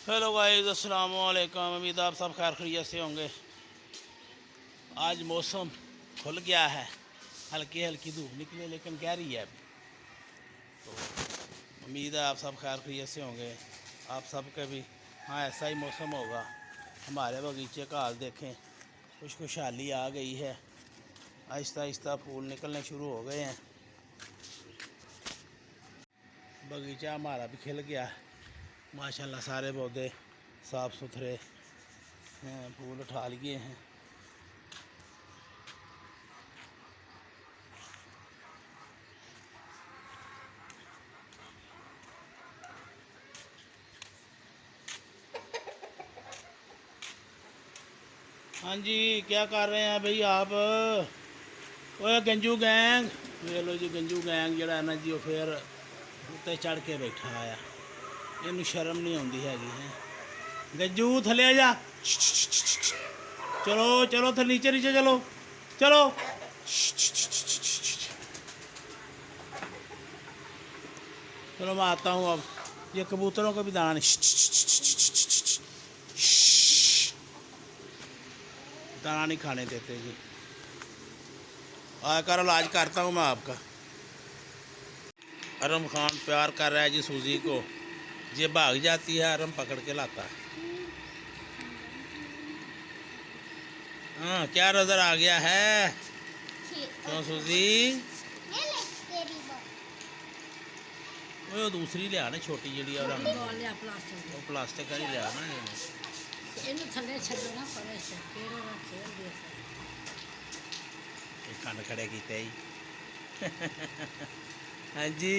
Hello guys, अस्सलाम वालेकुम उम्मीद आप सब खैर खैरियत से होंगे। आज मौसम खुल गया है। हल्की हल्की धूप निकले, लेकिन गहरी है अभी। तो उम्मीद है आप सब खैर खरीत से होंगे। आप सब के भी हाँ ऐसा ही मौसम होगा। हमारे बगीचे का हाल देखें। कुछ खुशहाली आ गई है। आहिस्ता आहिस्ता फूल निकलने शुरू हो गए हैं। बगीचा हमारा भी खिल गया। है माशाल्लाह सारे पौधे साफ़ सुथरे हैं, फूल उठा लिए हैं। हाँ जी, क्या कर रहे हैं भाई आप? ओए, गंजू गैंग। वे लो जी, गंजू गैंग जरा ना जी वो फिर उत्ते चढ़ के बैठा आया। ਇਹਨੂੰ ਸ਼ਰਮ ਨਹੀਂ ਆਉਂਦੀ ਹੈਗੀ ਹੈ ਗੱਜੂ ਥੱਲੇ ਆ ਜਾ ਚਲੋ ਚਲੋ ਥੱਲੇ ਨੀਚੇ ਨੀਚੇ ਚਲੋ ਚਲੋ चलो मैं आता हूँ अब ये कबूतरों को भी दाना नहीं दाना नहीं खाने देते जी आ कर इलाज करता हूँ मैं आपका अरम खान प्यार कर रहा है जी सूजी को ये भाग जाती है आरम पकड़ के लाता है। हाँ क्या नज़र आ गया है? क्यों सूजी? वो दूसरी ले आना छोटी जी और वो प्लास्टिक का ही ले आना कान खड़े की तेई। हाँ जी।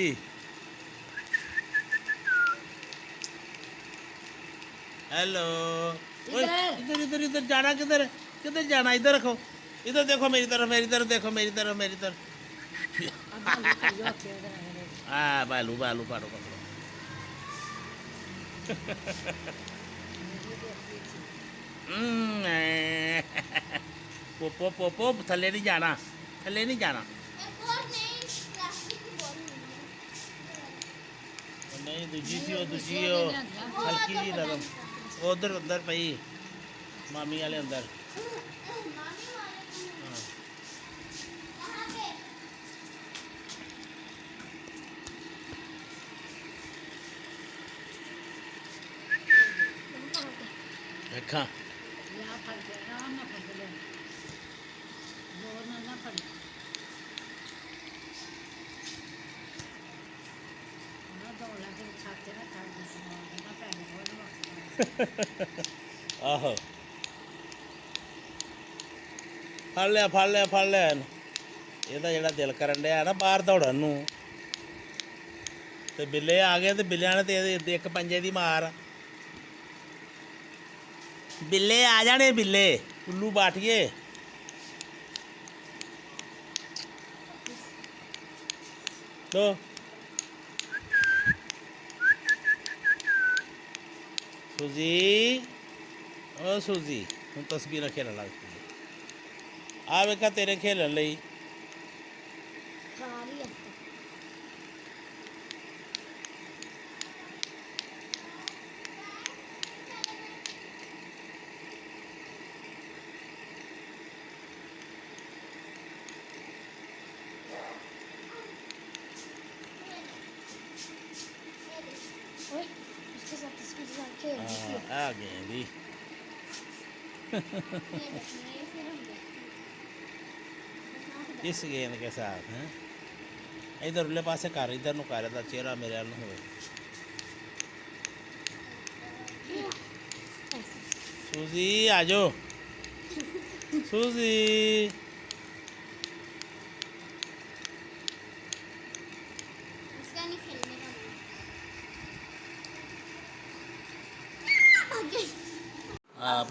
हेलो इधर। इधर इधर जाना किधर किधर जाना? इधर रखो। इधर देखो मेरी तरफ़ मेरी तरफ़ देखो मेरी तरफ़ मेरी तरफ़। हाँ बालू बालू पाड़ो पकड़ो हम्म, पो पो थले नहीं जाना थले नहीं जाना। नहीं दूजी सी हो दूजी हो। हल्की जी नरम उधर अंदर पई मामी वाले अंदर। हाँ। ना ਆਹੋ ਫੜ ਲਿਆ ਫੜ ਲਿਆ ਫੜ ਲਿਆ ਇਹਨੂੰ। ਇਹਦਾ ਜਿਹੜਾ ਦਿਲ ਕਰਨ ਡਿਆ ਨਾ ਬਾਹਰ ਦੌੜਨ ਨੂੰ। ਤੇ ਬਿੱਲੇ ਆ ਗਏ ਤੇ ਬਿੱਲਿਆਂ ਨੇ ਤੇ ਇਹਦੇ ਇੱਕ ਪੰਜੇ ਦੀ ਮਾਰ। ਬਿੱਲੇ ਆ ਜਾਣੇ ਬਿੱਲੇ, ਉੱਲੂ ਬਾਠੀਏ। ਲੋ ਸੂਜੀ ਓ ਸੂਜੀ ਹੁਣ ਤਸਵੀਰਾਂ ਖੇਲਣ ਲੱਗ ਪਈ ਹੈ। ਆ ਵੇਖਾ ਤੇਰੇ ਖੇਲਣ ਲਈ ਖਾ ਆ ਗਏ ਵੀ ये देखना, ये फिर हम देखते हैं। ਇਸ ਗੇਂਦ ਕੇ ਸਾਥ ਹੈ ਇਧਰ ਉਰਲੇ ਪਾਸੇ ਕਰ ਇਧਰ ਨੂੰ ਕਰ ਦਾ ਚਿਹਰਾ ਮੇਰੇ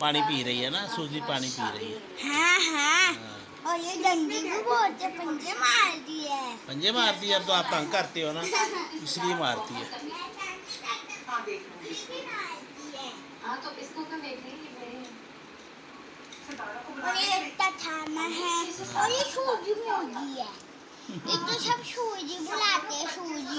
पानी पी रही है ना सूजी पानी पी रही है। हाँ हाँ, और ये डंडी को बहुत पंजे मार दिए। पंजे मारती है तो आप तंग करते हो ना इसलिए मारती है। और ये लगता है और ये सूजी मोदी है। ये तो सब सूजी बुलाते हैं सूजी।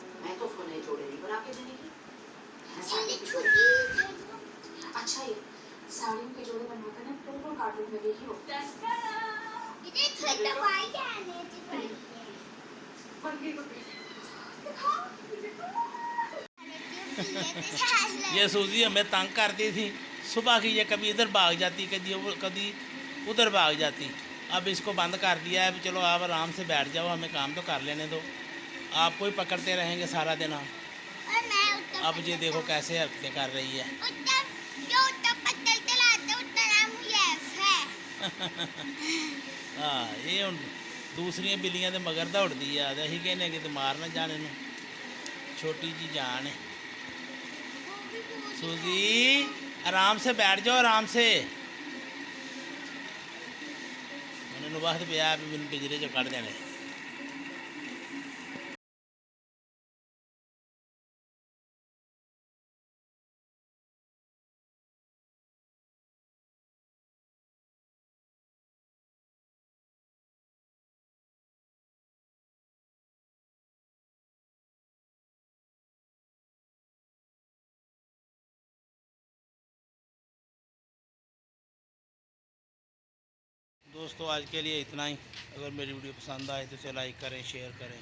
साड़ियों के जोड़े बनवाकर ना बिल्कुल कार्टून में देखी हो। है ये सूजी हमें तंग करती थी। सुबह की ये कभी इधर भाग जाती कभी कभी उधर भाग जाती। अब इसको बंद कर दिया है। चलो आप आराम से बैठ जाओ हमें काम तो कर लेने दो। आपको ही पकड़ते रहेंगे सारा दिन। हम अब ये देखो कैसे हरकतें कर रही है। ਹਾਂ ਇਹ ਹੁਣ ਦੂਸਰੀਆਂ ਬਿੱਲੀਆਂ ਦੇ ਮਗਰ ਦੌੜਦੀ ਆ ਤੇ ਅਸੀਂ ਕਹਿੰਦੇ ਕਿ ਤੇ ਮਾਰ ਨਾ ਜਾਣ ਇਹਨੂੰ ਛੋਟੀ ਜੀ ਜਾਨ ਹੈ सूजी आराम से बैठ जाओ आराम से उन्होंने वक्त पिया भी मैंने पिजरे चो कट देने दोस्तों, आज के लिए इतना ही। अगर मेरी वीडियो पसंद आए तो इसे लाइक करें शेयर करें।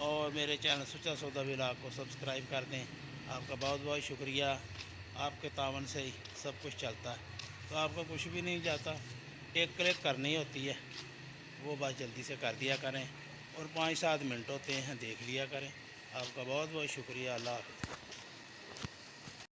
और मेरे चैनल सुचा सौदा विलाग को सब्सक्राइब कर दें। आपका बहुत बहुत शुक्रिया। आपके तावन से ही सब कुछ चलता है। तो आपका कुछ भी नहीं जाता। एक क्लिक करनी होती है। वो बात जल्दी से कर दिया करें। और पाँच सात मिनट होते हैं, देख लिया करें। आपका बहुत बहुत शुक्रिया। अल्लाह हाफ़िज़।